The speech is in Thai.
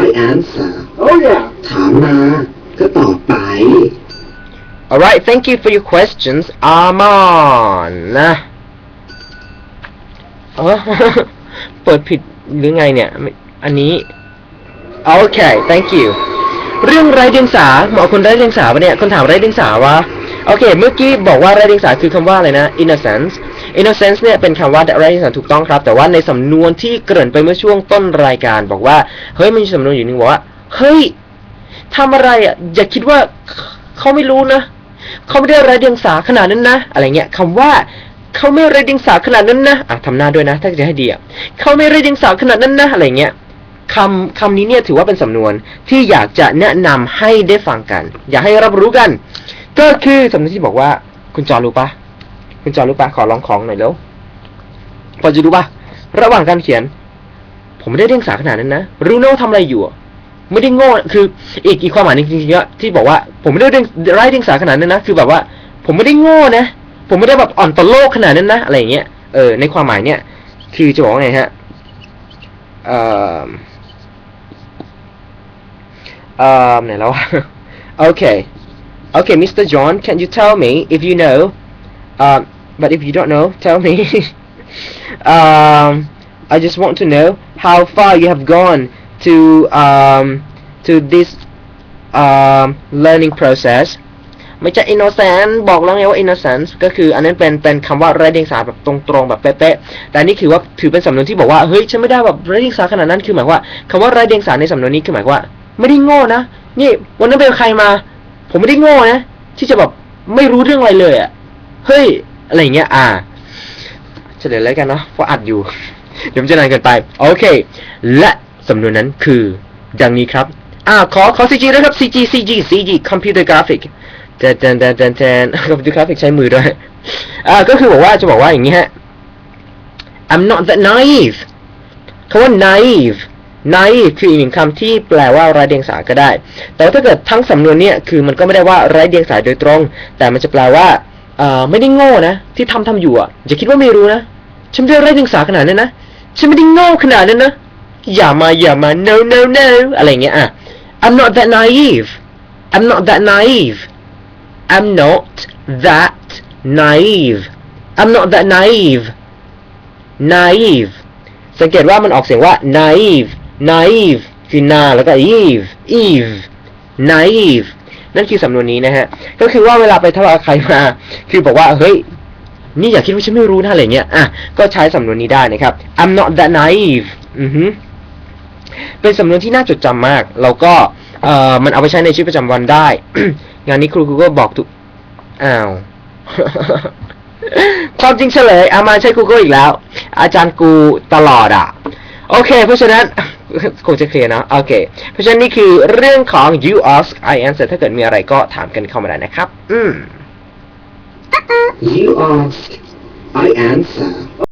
I answer Oh yeah. ถามมา ก็ตอบไป alright thank you for your questions Arman นะเออเปิดผิดหรือไงเนี่ยไม่อันนี้โอเค thank you เรื่องไร้เดียงสาหมอคนไร้เดียงสาปะเนี่ย คนถามไร้เดียงสาวะ โอเค เมื่อกี้บอกว่าไร้เดียงสาคือคำว่าอะไรนะ innocence innocence เนี่ยเป็นคำว่าไร้เดียงสาถูกต้องครับ แต่ว่าในสำนวนที่เกริ่นไปเมื่อช่วงต้นรายการ บอกว่า เฮ้ยมันมีสำนวนอยู่นึงบอกว่า เฮ้ยทำอะไรอะ อย่าคิดว่าเขาไม่รู้นะ เขาไม่ได้ไร้เดียงสาขนาดนั้นนะ อะไรเงี้ยคำว่าเขาไม่ไร้เดียงสาขนาดนั้นนะอะทำหน้าด้วยนะ ถ้าจะให้ดีอะเขาไม่ไร้เดียงสาขนาดนั้นนะ อะไรเงี้ยคำคำนี้เนี่ยถือว่าเป็นสำนวนที่อยากจะแนะนำให้ได้ฟังกัน อยากให้รับรู้กัน ก็คือสำนวนที่บอกว่า คุณจอรู้ปะ คุณจอรู้ปะขอลองของหน่อยแล้วพอจะรู้ปะระหว่างการเขียน ผมไม่ได้เดียงสาขนาดนั้นนะรู้นะว่าทำอะไรอยู่อะไม่ได้โง่คืออีกอีกความหมายนึงจริงๆอะที่บอกว่า ผมไม่ได้เดียงไร้เดียงสาขนาดนั้นนะคือแบบว่า ผมไม่ได้โง่นะ ผมไม่ได้แบบอ่อนต่อโลกขนาดนั้นนะอะไรอย่างเงี้ยเออในความหมายเนี่ย คือจะบอกว่าไงฮะเอ่อเอ่อไหนแล้ววะ okay okay Mr. John can you tell me if you know um but if you don't know tell me um I just want to know how far you have gone to um to this um learning process ไม่ใช่ innocent บอกแล้วไงว่า innocent ก็คืออันนั้นเป็นเป็นคำว่าไร้เดียงสาแบบตรงๆแบบเป๊ะๆแต่นี่คือว่าถือเป็นสำนวนที่บอกว่าเฮ้ยฉันไม่ได้แบบไร้เดียงสาขนาดนั้นคือหมายว่าคำว่าไร้เดียงสาในสำนวนนี้คือหมายว่า ไม่ได้โง่นะนี่วันนั้นเป็นใครมา ผมไม่ได้โง่นะที่จะแบบไม่รู้เรื่องอะไรเลยอะเฮ้ย อะไรเงี้ย อ่าเฉลยแล้วกันเนาะเพราะอัดอยู่ เดี๋ยวมันจะนานเกินไป โอเค และสำนวนนั้นคือ ดังนี้ครับ อ่า ขอ ขอ CG ด้วยครับ CG CG CG Computer Graphic แทนแทนแทนแทนแทน Computer Graphic ใช้มือด้วย อ่า ก็คือบอกว่า จะบอกว่าอย่างนี้ฮะ I'm not that naive คำว่า naive naive คืออีกหนึ่งคำที่แปลว่าไร้เดียงสาก็ได้ แต่ว่าถ้าเกิดทั้งสำนวนเนี่ย คือมันก็ไม่ได้ว่าไร้เดียงสาโดยตรง แต่มันจะแปลว่า ไม่ได้โง่นะ ที่ทำทำอยู่อะอย่าคิดว่าไม่รู้นะ ฉันไม่ได้ไร้เดียงสาขนาดนั้นนะ ฉันไม่ได้โง่ขนาดนั้นนะ อย่ามาอย่ามา no no no อะไรเงี้ยอะ I'm not that naive I'm not that naive I'm not that naive I'm not that naive naive สังเกตว่ามันออกเสียงว่า naive naive คือนาแล้วก็ eve eve naive นั่นคือสำนวนนี้นะฮะ ก็คือว่าเวลาไปทะเลาะใครมา คือบอกว่า เฮ้ย นี่อย่าคิดว่าฉันไม่รู้นะอะไรเงี้ย อะ ก็ใช้สำนวนนี้ได้นะครับ I'm not that naive อือฮึเป็นสำนวนที่น่าจดจำมาก แล้วก็ เอ่อ มันเอาไปใช้ในชีวิตประจำวันได้ งานนี้ครูกูก็บอกทุก อ้าว ความจริงเฉลยอามาใช้ Google อีกแล้ว อาจารย์กูตลอดอะ โอเค เพราะฉะนั้น คงจะเคลียร์เนอะโอเค เพราะฉะนั้นนี่คือเรื่องของ you ask I answer ถ้าเกิดมีอะไรก็ถามกันเข้ามาได้นะครับ อืม You ask I answer